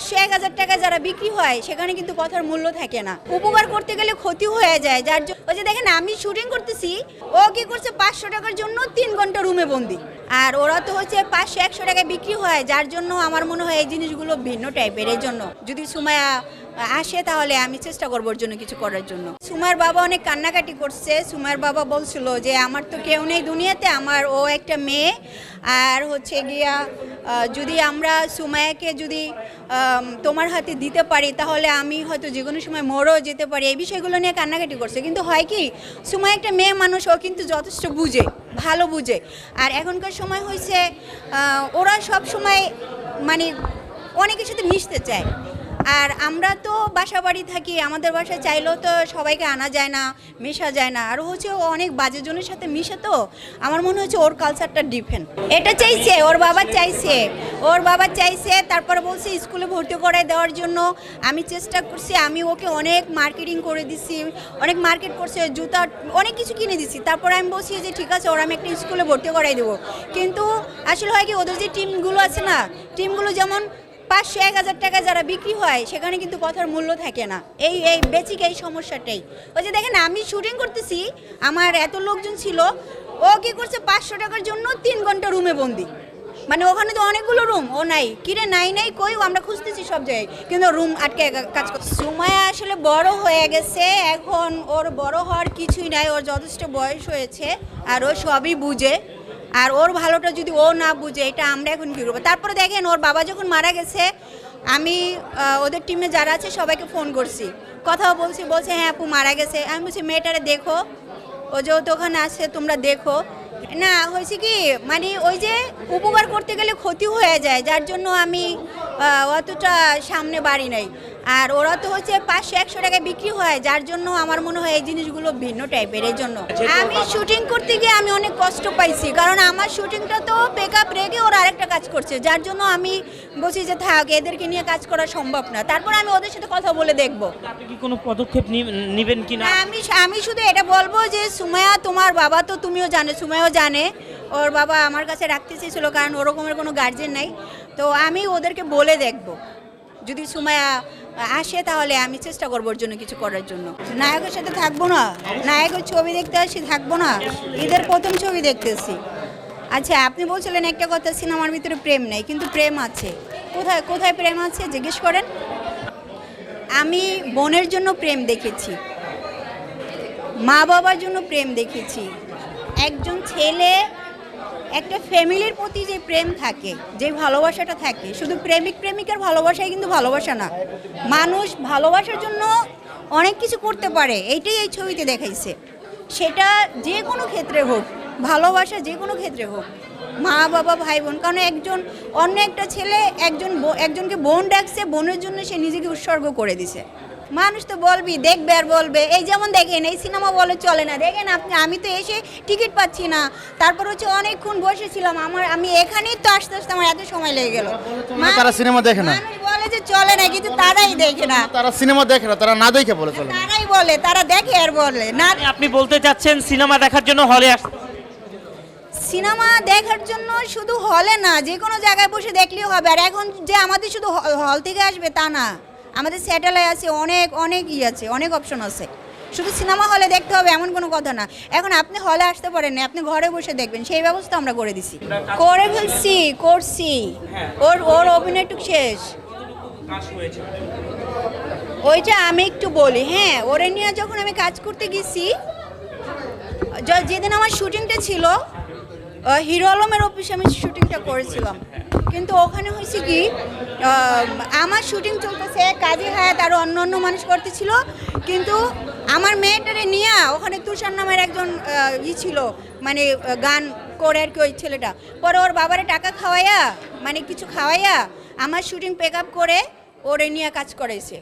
পাঁচশো এক হাজার টাকায় যারা বিক্রি হয়, সেখানে কিন্তু কথার মূল্য থাকে না। উপকার করতে গেলে ক্ষতি হয়ে যায়, যার ওই যে দেখেন, আমি শুটিং করতেছি, ও কি করছে, পাঁচশো টাকার জন্য তিন ঘণ্টা রুমে বন্দি। আর ওরা তো হচ্ছে পাঁচশো, একশো টাকায় বিক্রি হয়, যার জন্য আমার মনে হয় এই জিনিসগুলো ভিন্ন টাইপের এই জন্য। যদি সুমায়া আসে তাহলে আমি চেষ্টা করব ওর জন্য কিছু করার জন্য। সুমার বাবা অনেক কান্নাকাটি করছে। সুমার বাবা বলছিল যে, আমার তো কেউ নেই দুনিয়াতে, আমার ও একটা মেয়ে। আর হচ্ছে গিয়া যদি আমরা সুমায়াকে যদি তোমার হাতে দিতে পারি, তাহলে আমি হয়তো যে কোনো সময় মরেও যেতে পারি। এই বিষয়গুলো নিয়ে কান্নাকাটি করছে। কিন্তু হয় কি, সুমায় একটা মেয়ে মানুষ, ও কিন্তু যথেষ্ট বুঝে, ভালো বুঝে। আর এখনকার সময় হয়েছে ওরা সব সময় মানে অনেকের সাথে মিশতে চায়। আর আমরা তো বাসা বাড়ি থাকি, আমাদের বাসায় চাইলেও তো সবাইকে আনা যায় না, মেশা যায় না। আর হচ্ছে ও অনেক বাজে জনের সাথে মিশে তো, আমার মনে হচ্ছে ওর কালচারটা ডিফেন্ট এটা চাইছে, ওর বাবা চাইছে, ওর বাবা চাইছে, তারপরে বলছে স্কুলে ভর্তি করায় দেওয়ার জন্য। আমি চেষ্টা করছি, আমি ওকে অনেক মার্কেটিং করে দিছি, অনেক মার্কেট করছে, জুতা, অনেক কিছু কিনে দিছি। তারপরে আমি বলছি যে, ঠিক আছে, ওরা আমি একটা স্কুলে ভর্তি করাই দেবো। কিন্তু আসলে হয় কি, ওদের যে টিমগুলো আছে না টিমগুলো যেমন পাঁচশো, এক হাজার টাকা যারা বিক্রি হয়, সেখানে কিন্তু কথার মূল্য থাকে না। এই এই বেসিক এই সমস্যাটাই। ওই যে দেখেন, আমি শুটিং করতেছি, আমার এত লোকজন ছিল, ও কি করছে, পাঁচশো টাকার জন্য তিন ঘণ্টা রুমে বন্দি। মানে ওখানে তো অনেকগুলো রুম ও নাই। কিরে নাই নাই, কই? আমরা খুঁজতেছি সব জায়গায়। কিন্তু রুম আটকে কাজ করছে সুমায়া আসলে বড় হয়ে গেছে। এখন ওর বড় হওয়ার কিছুই নাই, ওর যথেষ্ট বয়স হয়েছে, আর ও সবই বুঝে। আর ওর ভালোটা যদি ও না বুঝে, এটা আমরা এখন কী করব? তারপরে দেখেন, ওর বাবা যখন মারা গেছে, আমি ওদের টিমে যারা আছে, সবাইকে ফোন করছি। কথাও বলছি, বলছে হ্যাঁ আপু মারা গেছে। আমি বলছি, মেয়েটারে দেখো। ও যেহেতু ওখানে আছে, তোমরা দেখো। না, হয়েছে কি মানে ওই যে উপকার করতে গেলে ক্ষতি হয়ে যায়, যার জন্য আমি অতটা সামনে বাড়ি নাই। আর ওরা তো হচ্ছে পাঁচশো একশো টাকায় বিক্রি হয় যার জন্য আমার মনে হয় এই জিনিসগুলো ভিন্ন টাইপের এই জন্য। আমি শুটিং করতে গিয়ে আমি অনেক কষ্ট পাইছি কারণ আমার শুটিংটা তো পেক আপ রেখে ওরা আরেকটা কাজ করছে যার জন্য আমি বলছি যে থাক এদেরকে নিয়ে কাজ করা সম্ভব না। তারপর আমি ওদের সাথে কথা বলে দেখব। আপনি কি কোনো পদক্ষেপ নিবেন কি না না, আমি আমি শুধু এটা বলব যে সুমায়া তোমার বাবা তো তুমিও জানো সুমায়াও জানে ওর বাবা আমার কাছে রাখতে চেয়েছিল কারণ ওরকমের কোনো গার্জেন নাই। তো আমি ওদেরকে বলে দেখব যদি সুমায়া আসে তাহলে আমি চেষ্টা করব ওর জন্য কিছু করার জন্য। নায়কের সাথে থাকব না? নায়কের ছবি দেখতে আসি, থাকব না? ঈদের প্রথম ছবি দেখতেছি। আচ্ছা আপনি বলছিলেন একটা কথা, সিনেমার ভিতরে প্রেম নেই, কিন্তু প্রেম আছে। কোথায় কোথায় প্রেম আছে, জিজ্ঞেস করেন? আমি বোনের জন্য প্রেম দেখেছি। মা বাবার জন্য প্রেম দেখেছি। একজন ছেলে একটা ফ্যামিলির প্রতি যে প্রেম থাকে, যে ভালোবাসাটা থাকে, শুধু প্রেমিক প্রেমিকার ভালোবাসাই কিন্তু ভালোবাসা না, মানুষ ভালোবাসার জন্য অনেক কিছু করতে পারে, এইটাই এই ছবিতে দেখাইছে। সেটা যে কোনো ক্ষেত্রে হোক, ভালোবাসা যে কোনো ক্ষেত্রে হোক, মা, বাবা, ভাই, বোন, কারণ একজন অন্য একটা ছেলে একজন একজনকে বোন ডাকছে, বোনের জন্য সে নিজেকে উৎসর্গ করে দিছে। মানুষ তো বলবি দেখবে আর বলবে। এই যেমন দেখেন এই সিনেমা বলে চলে না। দেখেন আপনি আমি তো এসে টিকিট পাচ্ছি না। তারপর হচ্ছে অনেকক্ষণ বসেছিলাম। আমার আমি এখানেই তো আসতে আসতে আমার এত সময় লেগে গেল। না, তারা সিনেমা দেখে না। বলে যে চলে না কিন্তু তারাই দেখে না। তারা সিনেমা দেখে না তারা না দেখে বলে চলে তারাই বলে তারা দেখে আর বলে। না আপনি বলতে চাচ্ছেন সিনেমা দেখার জন্য হলে আসতে সিনেমা দেখার জন্য শুধু হলে না যে কোনো জায়গায় বসে দেখলেও হবে। আর এখন যে আমাদের শুধু হল থেকে আসবে তা না। আমাদের স্যাটেলাইট আছে, অনেক অনেক ই আছে, অনেক অপশন আছে। শুধু সিনেমা হলে দেখতে হবে এমন কোনো কথা না। এখন আপনি হলে আসতে পারেন না, আপনি ঘরে বসে দেখবেন, সেই ব্যবস্থা আমরা করে দিছি। করে ফেলছি, করছি। ওর ওর অভিনয়টুক শেষ। ওইটা আমি একটু বলি হ্যাঁ ওরে নিয়ে যখন আমি কাজ করতে গেছি যেদিন আমার শুটিংটা ছিল হিরো আলমের অফিসে আমি শুটিংটা করেছিলাম। কিন্তু ওখানে হয়েছে কি আমার শুটিং চলতেছে কাজী হায়াত আরও অন্য অন্য মানুষ করতেছিল, কিন্তু আমার মেয়েটারে নিয়ে ওখানে তুষার নামের একজন ই ছিল মানে গান করে আর কি ওই ছেলেটা। পরে ওর বাবারে টাকা খাওয়াইয়া মানে কিছু খাওয়াইয়া আমার শুটিং পেক আপ করে ওরে নিয়ে কাজ করেছে